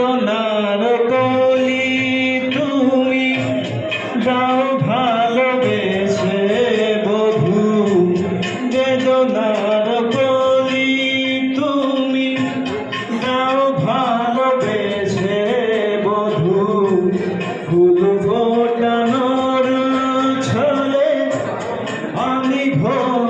বেদনার কলি তুমি যাও ভালোবেসে বধু। বেদনার কলি তুমি যাও ভালোবেসে বধু। ফুল ফোটানোর ছলে আমি ভোর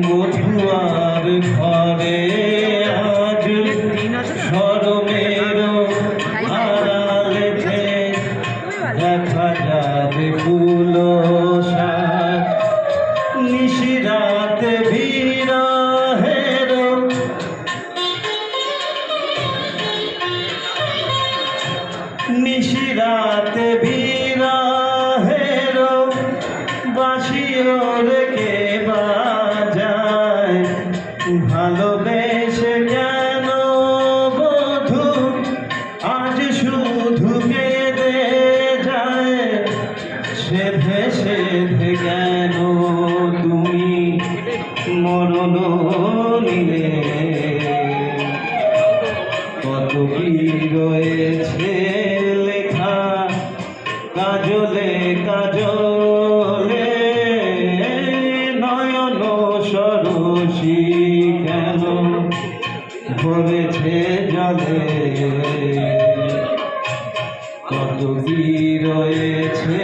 মধুয়ার ঘরে আজ সরমের আড়ালেতে দেখা যাবে ফুল নিশিরাতে ভিড়া নিশিরাতে ভিড়া রয়েছে লেখা কাজলে কাজলে নয়ন সরসী কেন ভরেছে জলে। কত কি রয়েছে